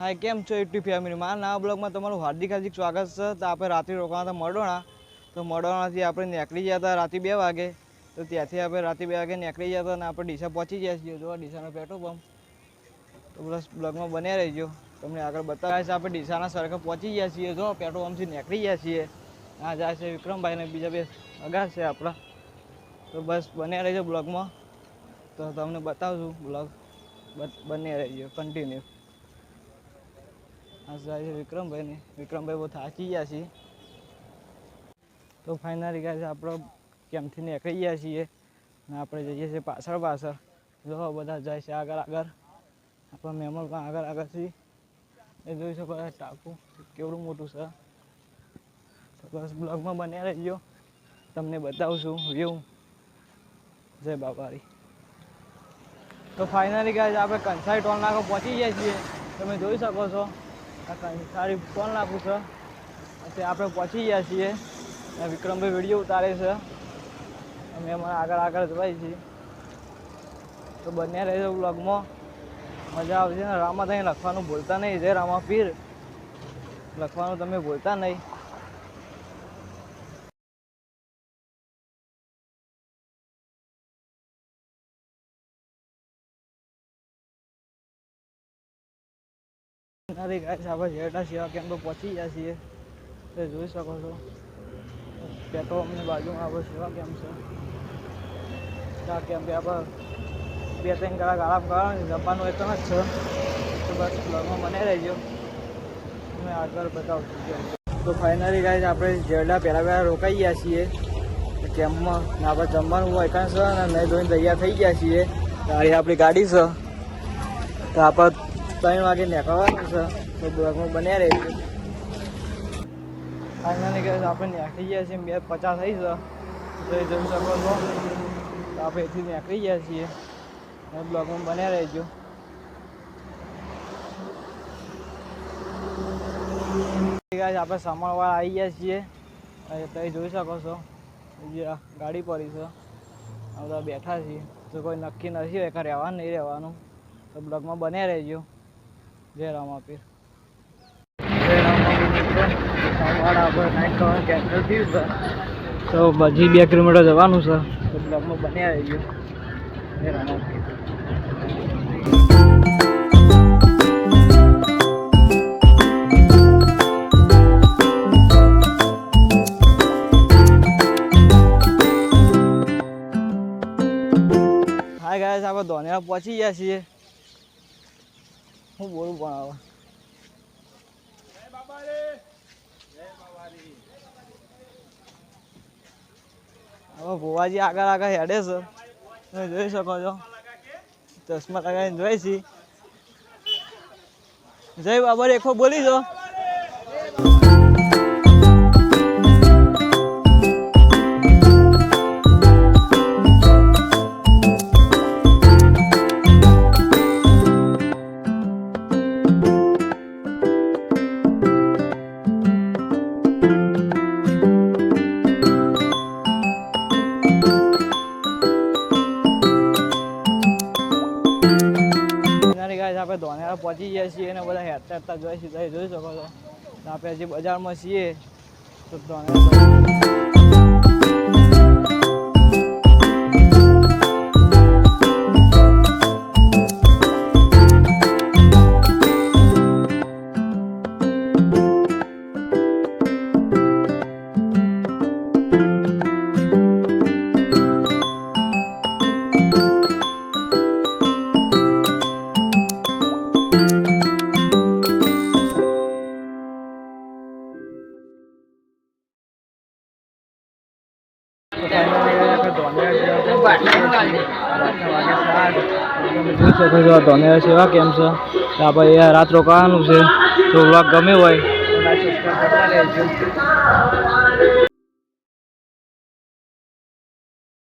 હા કેમ છો યુટ્યુબ ફેમિલી? મારા નવા બ્લોગમાં તમારું હાર્દિક હાર્દિક સ્વાગત છે. તો આપણે રાત્રે રોકાણા હતા મડોણા તો મડોણાથી આપણે નીકળી ગયા હતા રાતે બે વાગે. તો ત્યાંથી આપણે રાતે બે વાગે નીકળી ગયા હતા અને આપણે ડીસા પહોંચી ગયા છીએ. જો, ડીસાનો પેટ્રોલ પંપ. તો પ્લસ બ્લોગમાં બન્યા રહીજો. તમને આગળ બતાવ્યા છે આપણે ડીસાના સરખે પહોંચી ગયા છીએ. જો, પેટ્રોલ પંપથી નીકળી ગયા છીએ. આ જાય છે વિક્રમભાઈને બીજા બે અગા છે આપણા. તો બસ બન્યા રહીજો બ્લોગમાં. તો તમને બતાવશું બ્લોગ. બંને રહીજો કન્ટિન્યુ જાય છે વિક્રમભાઈ ને વિક્રમભાઈ બહુ થાકી ગયા છીએ. તો ફાઇનલી ગાય આપણે કેમથી નીકળી ગયા છીએ અને આપણે જઈએ છીએ પાછળ પાછળ. જો બધા જાય છે આગળ આગળ. આપણા મહેમાન પણ આગળ આગળથી એ જોઈ શકો ટાપુ કેવડું મોટું છે. તો બસ બ્લોગમાં બન્યા રહેજો. તમને બતાવશું વ્યૂ. જય બાબારી. તો ફાઇનલી ગાય આપણે કંસાઈ ટોલ નાકો પહોંચી ગયા છીએ. તમે જોઈ શકો છો. આ ફોન નાકું છે? પછી આપણે પહોંચી ગયા છીએ. વિક્રમભાઈ વીડિયો ઉતારે છે. અમે અમારા આગળ આગળ જવાય છીએ. તો બંને રહેશે બ્લોગમાં મજા આવશે ને. રામા ત્યાં લખવાનું ભૂલતા નહીં જય રામા પીર લખવાનું તમે ભૂલતા નહીં. અરે ગાઈસ આપણે જેટા સેવા કેમ્પ પહોંચી ગયા છીએ, તો જોઈ શકો છો. પેટ્રોલ પંપની બાજુમાં આપણે સેવા કેમ્પ છે. આ કેમ્પે આપણે બે ત્રણ કલાક આરામ કરવાનો જમવાનું એક જ છે. તો બસ બ્લોગમાં મને રહેજો. મેં આગળ બતાવું તો ફાઇનલી ગાઈસ આપણે જેડા પહેલાં પહેલાં રોકાઈ ગયા છીએ કેમ્પમાં ને આપણે જમવાનું હોય કાંઈ છે, અને મેં જોઈને તૈયાર થઈ ગયા છીએ. ગાડી આપણી ગાડી છે. તો આપણે ત્રણ વાગે નીકળવાનું છે. તો બ્લોગમાં બન્યા રહેશે ફાઇનલી કહે આપણે નીકળી ગયા છીએ. બે પચાસ થઈ છે. તો એ જોઈ શકો છો. તો આપણે એથી નીકળી ગયા છીએ. અને બ્લોગમાં બન્યા રહેજો. આપણે સામાનવાળા આવી ગયા છીએ. તમે જોઈ શકો છો. જે ગાડી પડી છે. બધા બેઠા છીએ. જો કોઈ નક્કી નથી હોય કે રહેવાનું નહીં રહેવાનું, તો બ્લોગમાં બન્યા રહેજો. જય થયું છે તો હજી બે કિલોમીટર જવાનું છે. તો બ્લોગમાં બન્યા ગયું. જય હાય ગાઈસ આપણે ધોનેરા પહોંચી ગયા છીએ. હું બોલું પણ આવે હવે ભુવાજી આગળ આગળ હેડે છે. તમે જોઈ શકો છો. ચશ્મા લગાવીને જોઈ છી. જય બાબર એકો બોલી દો. ફાઇનલી આપણે ધોનેરા પહોંચી ગયા છીએ અને બધા હેરતા હેરતા જોઈ સીધા જોઈ શકો છો. આપણે હજી બજારમાં છીએ. તો ધોનેરા ધોનેરા સેવા કેમ છે? આપણે અહીંયા રાત રોકાવાનું છે તો વ્લોગ ગમે હોય.